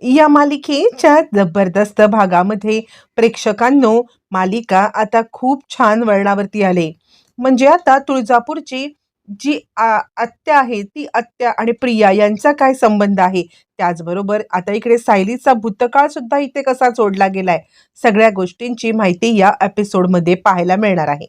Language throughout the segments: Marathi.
या मालिकेच्या जबरदस्त भागामध्ये प्रेक्षकांनो मालिका आता खूप छान वळणावरती आले. म्हणजे आता तुळजापूरची जी आ- आत्या आहे ती आत्या आणि प्रिया यांचा काय संबंध आहे? त्याचबरोबर आता इकडे सायलीचा भूतकाळ सुद्धा इथे कसा जोडला गेलाय? सगळ्या गोष्टींची माहिती या एपिसोडमध्ये पाहायला मिळणार आहे.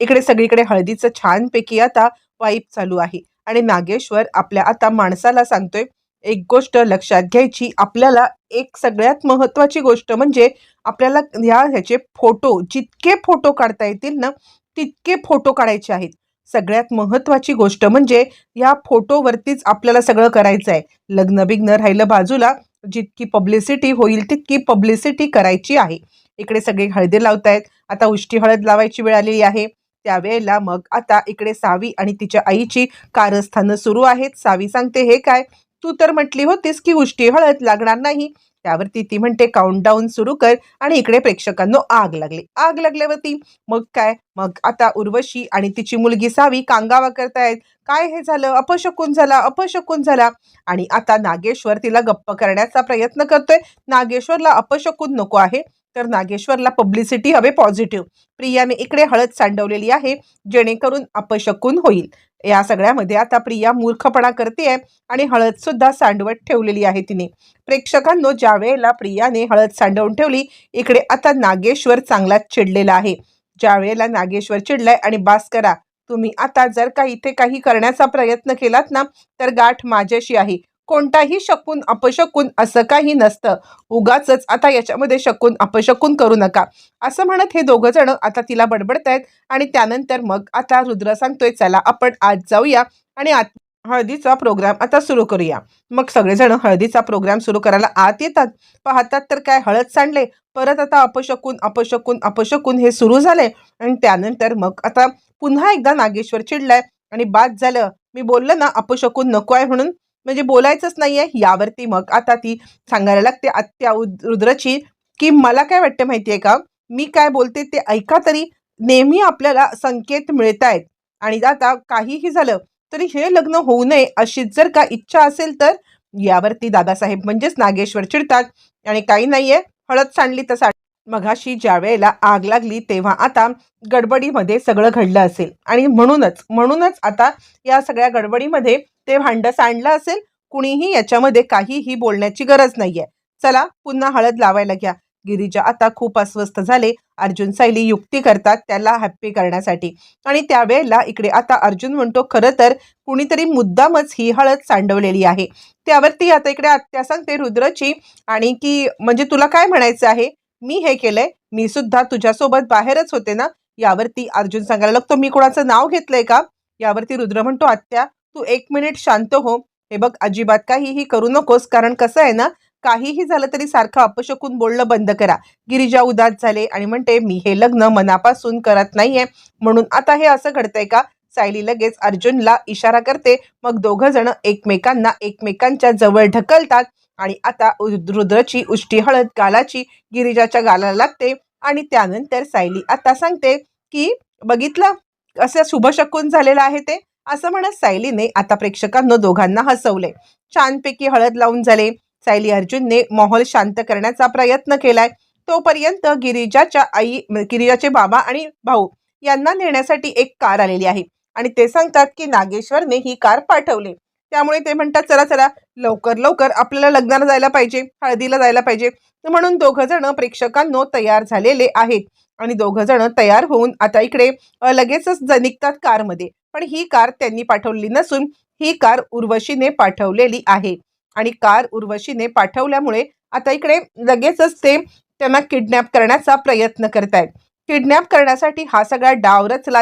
इकडे सगळीकडे हळदीचं छानपैकी आता वाईप चालू आहे. आणि नागेश्वर आपल्या आता माणसाला सांगतोय एक गोष्ट लक्षात घ्यायची. आपल्याला एक सगळ्यात महत्त्वाची गोष्ट म्हणजे आपल्याला ह्या ह्याचे फोटो जितके फोटो काढता येतील ना तितके फोटो काढायचे आहेत. सगळ्यात महत्त्वाची गोष्ट म्हणजे या फोटोवरतीच आपल्याला सगळं करायचं आहे. लग्न बिग्न राहिलं बाजूला जितकी पब्लिसिटी होईल तितकी पब्लिसिटी करायची आहे. इकडे सगळे हळदी लावतायत. आता उष्टी हळद लावायची वेळ आलेली आहे. त्यावेळेला मग आता इकडे सावी आणि तिच्या आईची कारस्थानं सुरू आहेत. सावी सांगते हे काय? तू तर म्हटली होतीस की उष्टी हळद लागणार नाही. त्यावरती ती म्हणते काउंटडाऊन सुरू कर. आणि इकडे प्रेक्षकांनो आग लागली. आग लागल्यावरती मग काय? मग आता उर्वशी आणि तिची मुलगी सावी कांगावा करतायत. काय हे झालं? अपशकून झाला अपशकून झाला. आणि आता नागेश्वर तिला गप्प करण्याचा प्रयत्न करतोय. नागेश्वरला अपशकून नको आहे. तर नागेश्वरला पब्लिसिटी हवे पॉझिटिव्ह प्रियाने इकडे हळद सांडवलेली आहे जेणेकरून अपशकून होईल. या सगळ्यामध्ये आता प्रिया मूर्खपणा करते आणि हळद सुद्धा सांडवत ठेवलेली आहे तिने. प्रेक्षकांनो ज्या वेळेला प्रियाने हळद सांडवून ठेवली इकडे आता नागेश्वर चांगलाच चिडलेला आहे. ज्या वेळेला नागेश्वर चिडलाय आणि बास करा तुम्ही आता जर का इथे काही करण्याचा प्रयत्न केलात ना तर गाठ माझ्याशी आहे. कोणताही शकून अपशकून असं काही नसतं. उगाच आता याच्यामध्ये शकून अपशकून करू नका. असं म्हणत हे दोघं जण आता तिला बडबडत आहेत आणि त्यानंतर मग आता रुद्र सांगतोय चला आपण आज जाऊया आणि आत हळदीचा प्रोग्राम आता सुरू करूया. मग सगळेजण हळदीचा प्रोग्राम सुरू करायला आत येतात. पाहतात तर काय हळद सांडले? परत आता अपशकून अपशकून अपशकून हे सुरू झाले आणि त्यानंतर मग आता पुन्हा एकदा नागेश्वर चिडलाय आणि बाद झालं. मी बोललं ना अपशकून नको आहे म्हणून म्हणजे बोलायचंच नाहीये. यावरती मग आता ती सांगायला लागते आत्या उद- रुद्रची की मला काय वाटतं माहितीये का? मी काय बोलते ते ऐका तरी. नेहमी आपल्याला संकेत मिळत आहेत आणि आता काहीही झालं तरी हे लग्न होऊ नये अशी जर का इच्छा असेल तर यावरती दादासाहेब म्हणजेच नागेश्वर चिडतात. आणि काही नाहीये. हळद सांडली तर मघाशी ज्या वेळेला आग लागली तेव्हा आता गडबडीमध्ये सगळं घडलं असेल. आणि म्हणूनच म्हणूनच आता या सगळ्या गडबडीमध्ये ते भांडं सांडलं असेल कुणीही याच्यामध्ये काहीही बोलण्याची गरज नाहीये. चला पुन्हा हळद लावायला घ्या. गिरीजा आता खूप अस्वस्थ झाले. अर्जुन सायली युक्ती करतात त्याला हॅप्पी करण्यासाठी. आणि त्यावेळेला इकडे आता अर्जुन म्हणतो खरं तर कुणीतरी मुद्दामच ही हळद सांडवलेली आहे. त्यावरती आता इकडे आत्या सांगते रुद्रची आणि की म्हणजे तुला काय म्हणायचं आहे? मी हे केलंय. मी सुद्धा तुझ्यासोबत बाहेरच होते ना? यावरती अर्जुन सांगायला लागतो मी कोणाचं नाव घेतलंय का? यावरती रुद्र म्हणतो आत्या तू एक मिनिट शांत हो. हे बघ अजिबात काहीही करू नकोस. कारण कसं आहे ना काहीही झालं तरी सारखं अपशकून बोलणं बंद करा. गिरिजा उदास झाले आणि म्हणते मी हे लग्न मनापासून करत नाहीये. म्हणून आता हे असं घडतंय का? सायली लगेच अर्जुनला इशारा करते. मग दोघं जण एकमेकांना एकमेकांच्या जवळ ढकलतात आणि आता रुद्रची उष्टी हळद गालाची गिरिजाच्या गालाला लागते आणि त्यानंतर सायली आता सांगते की बघितलं? असं शुभशकून झालेलं आहे ते? असं म्हणत सायलीने आता प्रेक्षकांना दोघांना हसवले. छानपैकी हळद लावून झाले. सायली अर्जुनने माहोल शांत करण्याचा प्रयत्न केलाय. तोपर्यंत गिरिजाच्या आई गिरिजाचे बाबा आणि भाऊ यांना नेण्यासाठी एक कार आलेली आहे. आणि ते सांगतात की नागेश्वरने ही कार पाठवली. त्यामुळे ते म्हणतात चला चला लवकर लवकर आपल्याला लग्नाला जायला पाहिजे हळदीला जायला पाहिजे. म्हणून दोघ जण प्रेक्षकांनो तयार झालेले आहेत. आणि दोघ जण तयार होऊन आता इकडे लगेचच निघतात कारमध्ये. पण ही कार त्यांनी पाठवलेली नसून ही कार उर्वशीने पाठवलेली आहे. आणि कार उर्वशीने पाठवल्यामुळे आता इकडे लगेचच ते त्यांना किडनॅप करण्याचा प्रयत्न करतायत. किडनॅप करण्यासाठी हा सगळा डाव रचला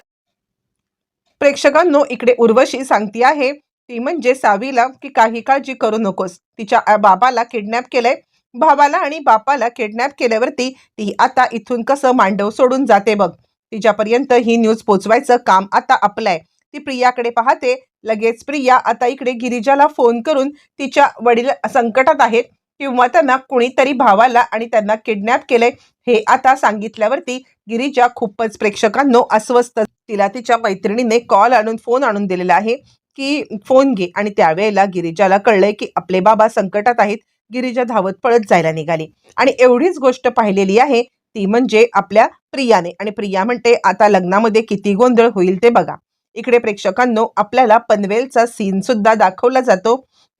प्रेक्षकांनो इकडे उर्वशी सांगती आहे ती म्हणजे सावीला की काही काळजी करू नकोस. तिच्या बाबाला किडनॅप केलंय. भावाला आणि बापाला किडनॅप केल्यावरती ती आता इथून कसं मांडव सोडून जाते बघ. तिच्यापर्यंत ही न्यूज पोचवायचं काम आता आपलं आहे ती प्रियाकडे पाहते. लगेच प्रिया आता इकडे गिरिजाला फोन करून तिच्या वडील संकटात आहेत. किंवा त्यांना कुणीतरी भावाला आणि त्यांना किडनॅप केलंय. हे आता सांगितल्यावरती गिरिजा खूपच प्रेक्षकांनो अस्वस्थ. तिला तिच्या मैत्रिणीने कॉल आणून फोन आणून दिलेला आहे की फोन घे. आणि त्यावेळेला गिरिजाला कळलंय की आपले बाबा संकटात आहेत. गिरिजा धावत पळत जायला निघाली. आणि एवढीच गोष्ट पाहिलेली आहे. ती म्हणजे आपल्या प्रियाने. आणि प्रिया म्हणते आता लग्नामध्ये किती गोंधळ होईल ते बघा. इकडे प्रेक्षकांनो आपल्याला पनवेलचा सीन सुद्धा दाखवला जातो.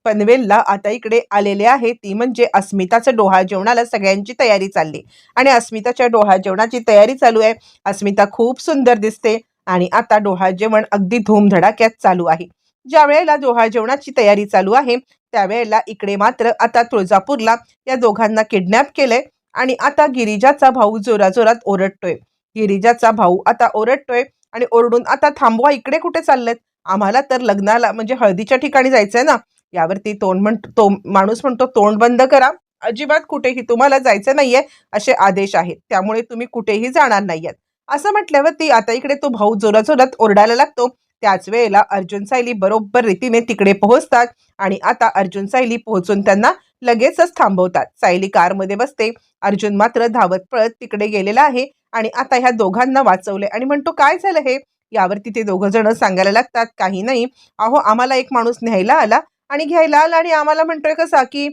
पनवेलला आता इकडे आलेले आहे ती म्हणजे अस्मिताचं डोहा जेवणाला सगळ्यांची तयारी चालली. आणि अस्मिताच्या डोहा जेवणाची तयारी चालू आहे. अस्मिता खूप सुंदर दिसते आणि आता डोहा जेवण अगदी धूमधडाक्यात चालू आहे. ज्या वेळेला डोहा जेवणाची तयारी चालू आहे त्यावेळेला इकडे मात्र आता तुळजापूरला या दोघांना किडनॅप केलंय आणि आता गिरिजाचा भाऊ जोराजोरात ओरडतोय. गिरिजाचा भाऊ आता ओरडतोय आणि ओरडून आता थांबवा इकडे कुठे चाललेत? आम्हाला तर लग्नाला म्हणजे हळदीच्या ठिकाणी जायचंय ना. यावरती तोंड म्हण तो माणूस म्हणतो तोंड बंद करा. अजिबात कुठेही तुम्हाला जायचं नाहीये असे आदेश आहेत. त्यामुळे तुम्ही कुठेही जाणार नाहीयेत. असं म्हटल्यावरती आता इकडे तो भाऊ जोराजोरात ओरडायला लागतो. त्याच वेळेला अर्जुन सायली बरोबर रीतीने तिकडे पोहोचतात आणि आता अर्जुन सायली पोहोचून त्यांना लगेचच थांबवतात. सायली कारमध्ये बसते. अर्जुन मात्र धावत पळत तिकडे गेलेला आहे. आणि आता ह्या दोघांना वाचवले आणि म्हणतो काय झालं हे? यावरती ते दोघं जण सांगायला लागतात काही नाही. अहो आम्हाला एक माणूस न्यायला आला आणि घ्यायला आला आणि आम्हाला म्हणतोय कसा की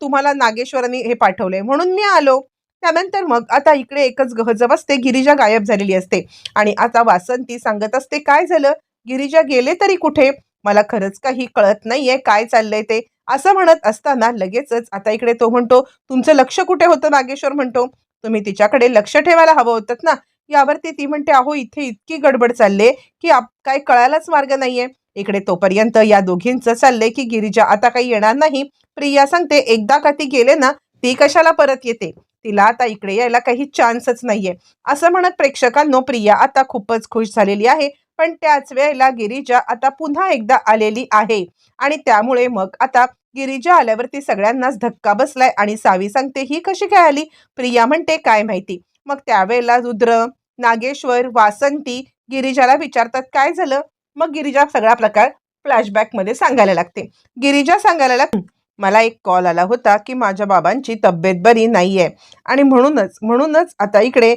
तुम्हाला नागेश्वरांनी हे पाठवलंय. म्हणून मी आलो. त्यानंतर मग आता इकडे एकच गहजब असते गिरिजा गायब झालेली असते. आणि आता वासंती सांगत असते काय झालं? गिरिजा गेले तरी कुठे? मला खरंच काही कळत नाहीये. काय चाललंय ते? असं म्हणत असताना लगेचच आता इकडे तो म्हणतो तुमचं लक्ष कुठे होतं नागेश्वर? म्हणतो तुम्ही तिच्याकडे लक्ष ठेवायला हवं होतं ना? यावरती ती म्हणते अहो इथे इतकी गडबड चालले की आप काय कळायलाच मार्ग नाहीये. इकडे तोपर्यंत या दोघींचं चाललंय की गिरिजा आता काही येणार नाही. प्रिया सांगते एकदा का ती गेले ना ती कशाला परत येते? तिला आता इकडे यायला काही चान्सच नाहीये. असं म्हणत प्रेक्षकांनो प्रिया आता खूपच खुश झालेली आहे. पण त्याच वेळेला गिरिजा आता पुन्हा एकदा आलेली आहे. आणि त्यामुळे मग आता गिरिजा आल्यावरती सगळ्यांनाच धक्का बसलाय आणि सावी सांगते ही कशी काय आली? प्रिया म्हणते काय माहिती. मग त्यावेळेला रुद्र नागेश्वर वासंती गिरिजाला विचारतात काय झालं? मग गिरिजा सगळा प्रकार फ्लॅशबॅकमध्ये सांगायला लागते. गिरिजा सांगायला लागते मला एक कॉल आला होता की माझ्या बाबांची तब्येत बरी नाही आहे आणि म्हणूनच म्हणूनच आता इकडे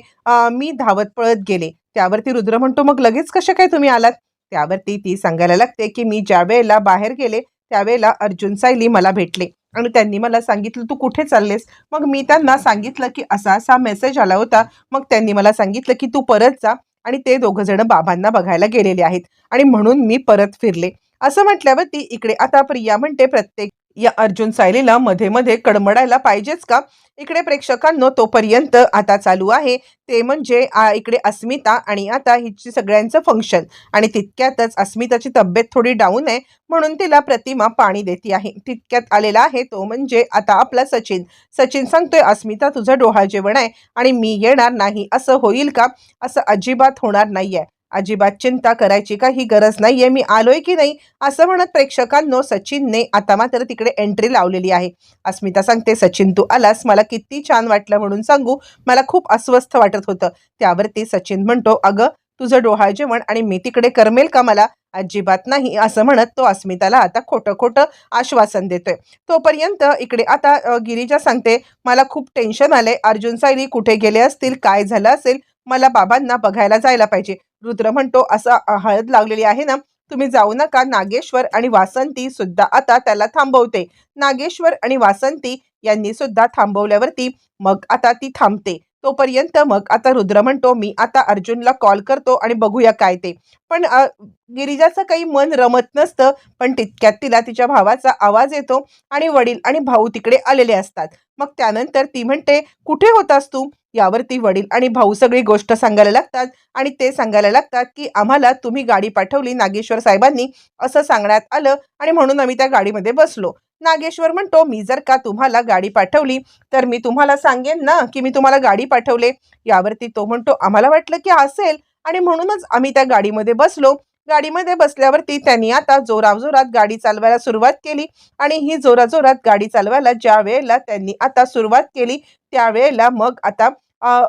मी धावत पळत गेले. त्यावरती रुद्र म्हणतो मग लगेच कशा काय तुम्ही आलात? त्यावरती ती सांगायला लागते की मी ज्या वेळेला बाहेर गेले त्यावेळेला अर्जुन सायली मला भेटले. आणि त्यांनी मला सांगितलं तू कुठे चाललेस? मग मी त्यांना सांगितलं की असा असा मेसेज आला होता. मग त्यांनी मला सांगितलं की तू परत जा. आणि ते दोघं जण बाबांना बघायला गेलेले आहेत. आणि म्हणून मी परत फिरले. असं म्हटल्यावर ती इकडे आता प्रिया म्हणते प्रत्येक या अर्जुन सायलीला मध्ये मध्ये कडमडायला पाहिजेच का? इकडे प्रेक्षकांनो तोपर्यंत आता चालू आहे. ते म्हणजे आ, इकडे अस्मिता आणि आता हिची सगळ्यांचं फंक्शन आणि तितक्यातच अस्मिताची तब्येत थोडी डाऊन आहे म्हणून तिला प्रतिमा पाणी देते आहे. तितक्यात आलेला आहे तो म्हणजे आता आपला सचिन. सचिन सांगतोय अस्मिता तुझं डोहाळ जेवण आहे आणि मी येणार नाही. असं होईल का? असं अजिबात होणार नाहीये. अजिबात चिंता करायची काही गरज नाहीये. मी आलोय की नाही? असं म्हणत प्रेक्षकांनो सचिनने आता मात्र तिकडे एंट्री लावलेली आहे. अस्मिता सांगते सचिन तू आलास. मला किती छान वाटलं म्हणून सांगू. मला खूप अस्वस्थ वाटत होतं. त्यावरती सचिन म्हणतो अगं तुझं डोहाळ जेवण आणि मी तिकडे करमेल का मला? अजिबात नाही असं म्हणत तो अस्मिताला आता खोटं खोटं आश्वासन देतोय. तोपर्यंत इकडे आता गिरीजा सांगते मला खूप टेन्शन आलंय. अर्जुन सायली कुठे गेले असतील? काय झालं असेल? मला बाबांना बघायला जायला पाहिजे. रुद्र म्हणतो असं हळद लावलेली आहे ना तुम्ही जाऊ नका. नागेश्वर आणि वासंती सुद्धा आता त्याला थांबवते. नागेश्वर आणि वासंती यांनी सुद्धा थांबवल्यावरती मग आता ती थांबते. तोपर्यंत मग आता रुद्र म्हणतो मी आता अर्जुनला कॉल करतो आणि बघूया काय ते. पण गिरिजाचं काही मन रमत नसतं पण तितक्यात तिला तिच्या भावाचा आवाज येतो आणि वडील आणि भाऊ तिकडे आलेले असतात. मग त्यानंतर ती म्हणते कुठे होतास तू? यावरती वडील आणि भाऊ सगळी गोष्ट सांगायला लागतात. आणि ते सांगायला लागतात की आम्हाला तुम्ही गाडी पाठवली नागेश्वर साहेबांनी असं सांगण्यात आलं आणि म्हणून आम्ही त्या गाडीमध्ये बसलो. नागेश्वर म्हणतो मी जर का तुम्हाला गाडी पाठवली तर मी तुम्हाला सांगेन ना की मी तुम्हाला गाडी पाठवले. यावरती तो म्हणतो आम्हाला वाटलं की असेल. आणि म्हणूनच आम्ही त्या गाडीमध्ये बसलो. गाडीमध्ये बसल्यावरती त्यांनी आता जोराजोरात गाडी चालवायला सुरुवात केली. आणि ही जोराजोरात गाडी चालवायला ज्या वेळेला त्यांनी आता सुरुवात केली त्यावेळेला मग आता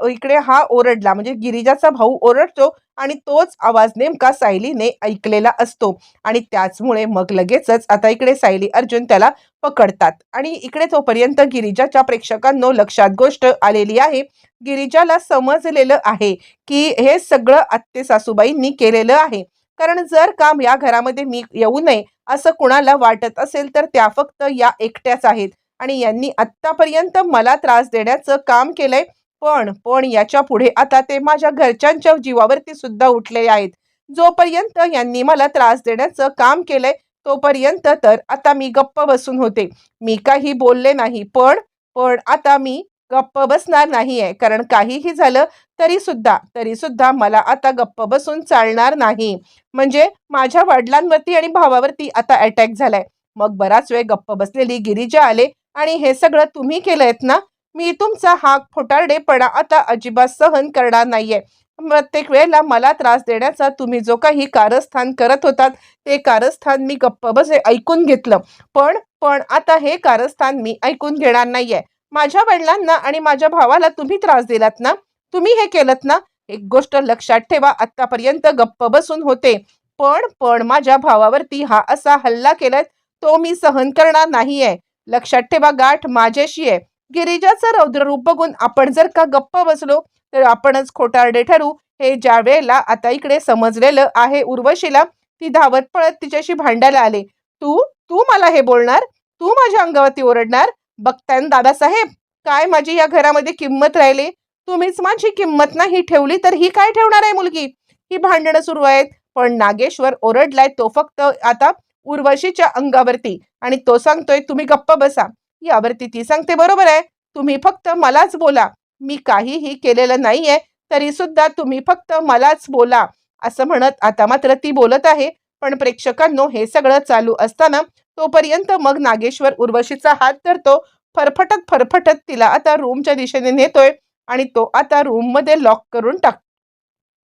इकडे हा ओरडला. म्हणजे गिरिजाचा भाऊ ओरडतो आणि तोच आवाज नेमका सायलीने ऐकलेला असतो. आणि त्याचमुळे मग लगेचच आता इकडे सायली अर्जुन त्याला पकडतात. आणि इकडे तोपर्यंत गिरिजाच्या प्रेक्षकांनो लक्षात गोष्ट आलेली आहे. गिरिजाला समजलेलं आहे की हे सगळं आत्ते सासूबाईंनी केलेलं आहे. कारण जर काम या घरामध्ये मी येऊ नये असं कुणाला वाटत असेल तर त्या फक्त या एकट्याच आहेत. आणि यांनी आत्तापर्यंत मला त्रास देण्याचं काम केलंय. पण पण याच्यापुढे आता ते माझ्या घरच्यांच्या जीवावरती सुद्धा उठले आहेत. जोपर्यंत यांनी मला त्रास देण्याचं काम केलंय तोपर्यंत तर आता मी गप्प बसून होते. मी काही बोलले नाही. पण पण आता मी गप्प बसणार नाही आहे कारण काहीही झालं तरी सुद्धा तरी सुद्धा मला आता गप्प बसून चालणार नाही. म्हणजे माझ्या वडिलांवरती आणि भावावरती आता अटॅक झालाय. मग बराच वेळ गप्प बसलेली गिरिजा आले आणि हे सगळं तुम्ही केलंयत ना? मी तुमचा हा फोटारडेपणा आता अजिबात सहन करणार नाहीये. प्रत्येक वेळेला मला त्रास देण्याचा तुम्ही जो काही कारस्थान करत होतात ते कारस्थान मी गप्प बसे ऐकून घेतलं. पण पण आता हे कारस्थान मी ऐकून घेणार नाहीये. माझ्या वडिलांना आणि माझ्या भावाला तुम्ही त्रास दिलात ना? तुम्ही हे केलत ना? एक गोष्ट लक्षात ठेवा आतापर्यंत गप्प बसून होते. पण पण माझ्या भावावरती हा असा हल्ला केलाय तो मी सहन करणार नाहीये. लक्षात ठेवा गाठ माझ्याशी आहे. गिरिजाचं रौद्ररूप बघून आपण जर का गप्प बसलो तर आपणच खोटारडे ठरू. हे ज्या वेळेला आता इकडे समजलेलं आहे उर्वशीला ती धावत पळत तिच्याशी भांडायला आले. तू? तू मला हे बोलणार? तू माझ्या अंगावरती ओरडणार? बघताय दादासाहेब काय माझी या घरामध्ये किंमत राहिली? तुम्हीच माझी किंमत नाही ठेवली तर ही काय ठेवणार आहे मुलगी? ही भांडणं सुरू आहेत पण नागेश्वर ओरडलाय तो फक्त आता उर्वशीच्या अंगावरती आणि तो सांगतोय तुम्ही गप्प बसा. यावरती ती सांगते बरोबर आहे तुम्ही फक्त मलाच बोला. मी काहीही केलेलं नाहीये तरी सुद्धा तुम्ही फक्त मलाच बोला. असं म्हणत आता मात्र ती बोलत आहे पण प्रेक्षकांनो हे सगळं चालू असताना तोपर्यंत मग नागेश्वर उर्वशीचा हात धरतो फरफटत फरफटत तिला आता रूमच्या दिशेने नेतोय आणि तो आता रूममध्ये लॉक करून टाक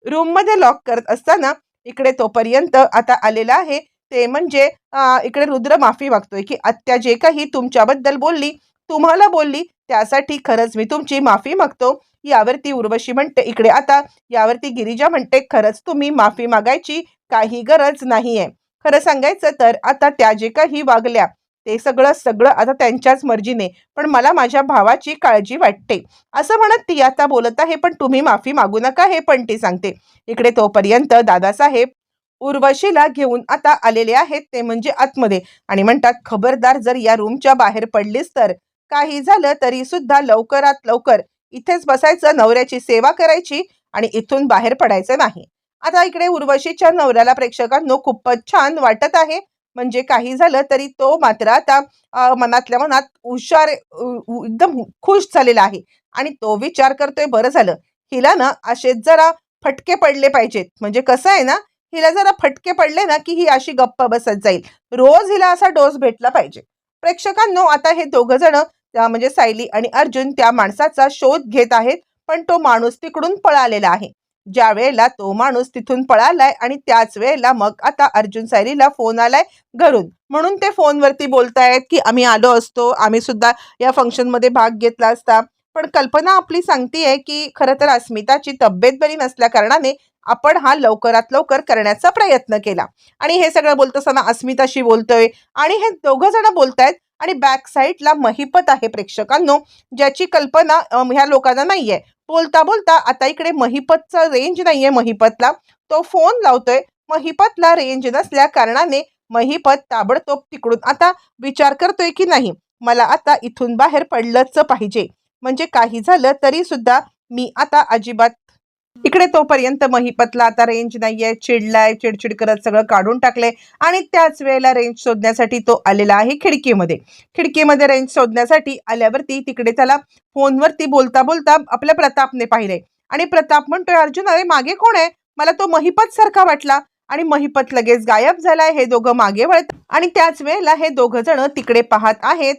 रूममध्ये लॉक करत असताना इकडे तोपर्यंत आता आलेला आहे ते म्हणजे इकडे रुद्र माफी मागतोय की आत्या जे काही तुमच्याबद्दल बोलली तुम्हाला बोलली त्यासाठी खरंच मी तुमची माफी मागतो. यावरती उर्वशी म्हणते इकडे आता यावरती गिरिजा म्हणते खरंच तुम्ही माफी मागायची काही गरज नाहीये. खरं सांगायचं तर आता त्या जे काही वागल्या ते सगळं सगळं आता त्यांच्याच मर्जीने पण मला माझ्या भावाची काळजी वाटते. असं म्हणत ती आता बोलत आहे पण तुम्ही माफी मागू नका हे पण ती सांगते. इकडे तोपर्यंत दादासाहेब उर्वशीला घेऊन आता आलेले आहेत ते म्हणजे आतमध्ये. आणि म्हणतात खबरदार जर या रूमच्या बाहेर पडलीस तर काही झालं तरी सुद्धा लवकरात लवकर इथेच बसायचं नवऱ्याची सेवा करायची आणि इथून बाहेर पडायचं नाही. आता इकडे उर्वशीच्या नवऱ्याला प्रेक्षकांनो खूपच छान वाटत आहे. म्हणजे काही झालं तरी तो मात्र आता मनातल्या मनात हुशार एकदम खुश झालेला आहे. आणि तो विचार करतोय बरं झालं. हिला ना असे जरा फटके पडले पाहिजेत. म्हणजे कसं आहे ना हिला जरा फटके पडले ना की ही अशी गप्प बसत जाईल. रोज हिला असा डोस भेटला पाहिजे. प्रेक्षकांनो आता हे दोघ जण म्हणजे सायली आणि अर्जुन त्या माणसाचा शोध घेत आहेत. पण तो माणूस तिकडून पळालेला आहे. ज्या वेळेला तो माणूस तिथून पळालाय आणि त्याच वेळेला मग आता अर्जुन सायरीला फोन आलाय घरून. म्हणून ते फोनवरती बोलतायत की आम्ही आलो असतो आम्ही सुद्धा या फंक्शनमध्ये भाग घेतला असता. पण कल्पना आपली सांगतीये की खरं तर अस्मिताची तब्येत बरी नसल्या कारणाने आपण हा लवकरात लवकर करण्याचा प्रयत्न केला. आणि हे सगळं बोलत असताना अस्मिताशी बोलतोय आणि हे दोघं जण बोलतायत आणि बॅक साईडला महिपत आहे प्रेक्षकांनो ज्याची कल्पना ह्या लोकांना नाहीये. बोलता बोलता आता इकडे महिपतचा रेंज नाहीये महिपतला. तो फोन लावतोय. महिपतला रेंज नसल्या कारणाने महिपत ताबडतोब तिकडून आता विचार करतोय की नाही? मला आता इथून बाहेर पडलंच पाहिजे. म्हणजे काही झालं तरी सुद्धा मी आता अजिबात इकडे तोपर्यंत महिपतला आता रेंज नाहीये चिडलाय चिडचिड करत सगळं काढून टाकले आणि त्याच वेळेला रेंज शोधण्यासाठी तो आलेला आहे खिडकीमध्ये. खिडकीमध्ये रेंज शोधण्यासाठी आल्यावरती तिकडे त्याला फोनवरती बोलता बोलता आपल्या प्रतापने पाहिले आणि प्रताप म्हणतोय अर्जुन अरे मागे कोण आहे? मला तो महिपत सारखा वाटला. आणि महिपत लगेच गायब झालाय हे दोघं मागे वळत आणि त्याच वेळेला हे दोघं जण तिकडे पाहत आहेत.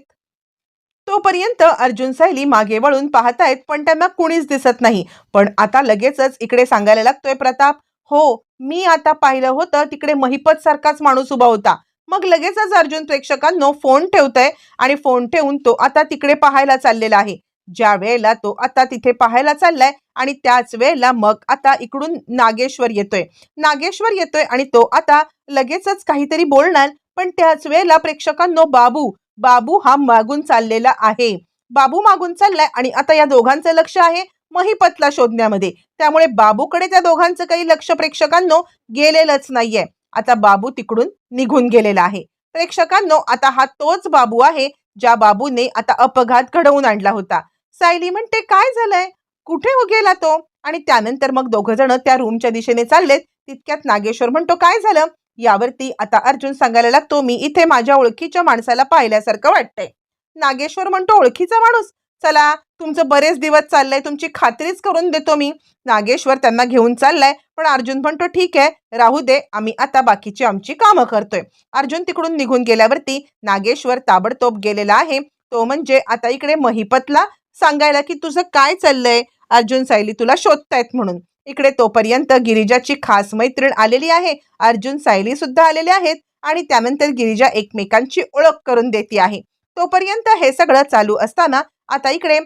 तोपर्यंत अर्जुन सायली मागे वळून पाहतायत पण त्यांना कुणीच दिसत नाही. पण आता लगेचच इकडे सांगायला लागतोय प्रताप हो मी आता पाहिलं होतं तिकडे महिपत सारखाच माणूस उभा होता. मग लगेचच अर्जुन प्रेक्षकांनो फोन ठेवतोय आणि फोन ठेवून तो आता तिकडे पाहायला चाललेला आहे. ज्या वेळेला तो आता तिथे पाहायला चाललाय आणि त्याच वेळेला मग आता इकडून नागेश्वर येतोय. नागेश्वर येतोय आणि तो आता लगेचच काहीतरी बोलणार पण त्याच वेळेला प्रेक्षकांनो बाबू बाबू हा मागून चाललेला आहे. बाबू मागून चाललाय आणि आता या दोघांचं लक्ष आहे महिपतला शोधण्यामध्ये. त्यामुळे बाबूकडे त्या दोघांचं काही लक्ष प्रेक्षकांनो गेलेलंच नाहीये. आता बाबू तिकडून निघून गेलेला आहे. प्रेक्षकांनो आता हा तोच बाबू आहे ज्या बाबूने आता अपघात घडवून आणला होता. सायली म्हणते काय झालंय? कुठे उगेला गेला तो? आणि त्यानंतर मग दोघ जण त्या रूमच्या दिशेने चाललेत. तितक्यात नागेश्वर म्हणतो काय झालं? यावरती आता अर्जुन सांगायला लागतो मी इथे माझ्या ओळखीच्या माणसाला पाहिल्यासारखं वाटतंय. नागेश्वर म्हणतो ओळखीचा माणूस? चला तुमचं बरेच दिवस चाललंय तुमची खात्रीच करून देतो मी. नागेश्वर त्यांना घेऊन चाललाय पण अर्जुन म्हणतो ठीक आहे राहू दे आम्ही आता बाकीची आमची कामं करतोय. अर्जुन तिकडून निघून गेल्यावरती नागेश्वर ताबडतोब गेलेला आहे. तो म्हणजे आता इकडे महिपतला सांगायला की तुझं काय चाललंय? अर्जुन सायली तुला शोधतायत म्हणून. इकडे तोपर्यंत गिरिजाची खास मैत्रीण आलेली आहे. अर्जुन सायली सुद्धा आलेले आहेत आणि त्यानंतर गिरिजा एकमेकांची ओळख करून देते आहे. तोपर्यंत हे सगळं चालू असताना आता इकडे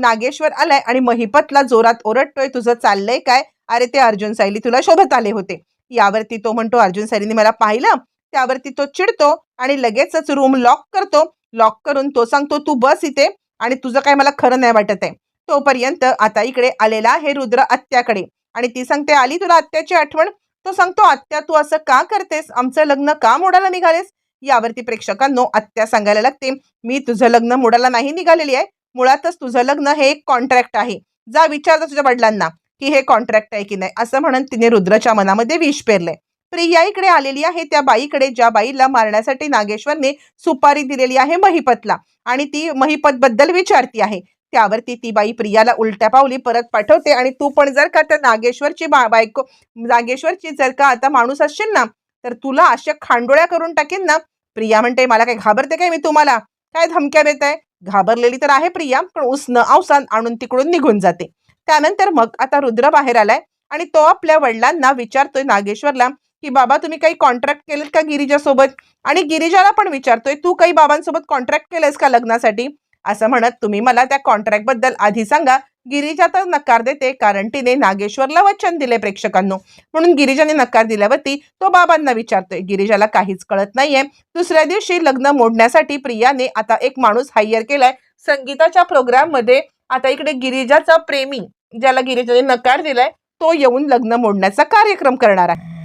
नागेश्वर आलाय आणि महिपतला जोरात ओरडतोय तुझं चाललंय काय? अरे ते अर्जुन सायली तुला शोधत आले होते. यावरती तो म्हणतो अर्जुन सायलीने मला पाहिलं. त्यावरती तो चिडतो आणि लगेचच रूम लॉक करतो. लॉक करून तो सांगतो तू बस इथे आणि तुझं काय मला खरं नाही वाटत आहे. तोपर्यंत आता इकडे आलेला आहे रुद्र आत्याकडे. आणि ती सांगते आली तुला आत्याची आठवण? तो सांगतो आत्या तू असं का करतेस? आमचं लग्न का मोडायला निघालेस? यावरती प्रेक्षकांनो आत्या सांगायला लागते मी तुझं लग्न मोडायला नाही निघालेली आहे. मुळातच तुझं लग्न हे एक कॉन्ट्रॅक्ट आहे. जा विचार तुझ्या वडिलांना की हे कॉन्ट्रॅक्ट आहे की नाही. असं म्हणून तिने रुद्रच्या मनामध्ये विष पेरले प्रिया इकडे आलेली आहे त्या बाईकडे ज्या बाईला मारण्यासाठी नागेश्वरने सुपारी दिलेली आहे महिपतला. आणि ती महिपत बद्दल विचारती आहे. त्यावरती ती बाई प्रियाला उलट्या पावली परत पाठवते. आणि तू पण जर का त्या नागेश्वरची बा बायको नागेश्वरची जर का आता माणूस असशील ना तर तुला अशा खांडोळ्या करून टाकेन ना प्रिया म्हणते मला काय घाबरते काय मी तुम्हाला? काय धमक्या देत आहे घाबरलेली तर आहे प्रिया पण उसनं अवसान आणून तिकडून निघून जाते. त्यानंतर मग आता रुद्र बाहेर आलाय आणि तो आपल्या वडिलांना विचारतोय नागेश्वरला की बाबा तुम्ही काही कॉन्ट्रॅक्ट केलेत का गिरिजासोबत? आणि गिरिजाला पण विचारतोय तू काही बाबांसोबत कॉन्ट्रॅक्ट केलंयस का लग्नासाठी? असं म्हणत तुम्ही मला त्या कॉन्ट्रॅक्टबद्दल आधी सांगा. गिरिजा तर नकार देते कारण तिने नागेश्वरला वचन दिले प्रेक्षकांनो. म्हणून गिरिजाने नकार दिल्यावरती तो बाबांना विचारतोय. गिरिजाला काहीच कळत नाहीये. दुसऱ्या दिवशी लग्न मोडण्यासाठी प्रियाने आता एक माणूस हायर केलाय. संगीताच्या प्रोग्राममध्ये आता इकडे गिरिजाचा प्रेमी ज्याला गिरिजाने नकार दिलाय तो येऊन लग्न मोडण्याचा कार्यक्रम करणार आहे.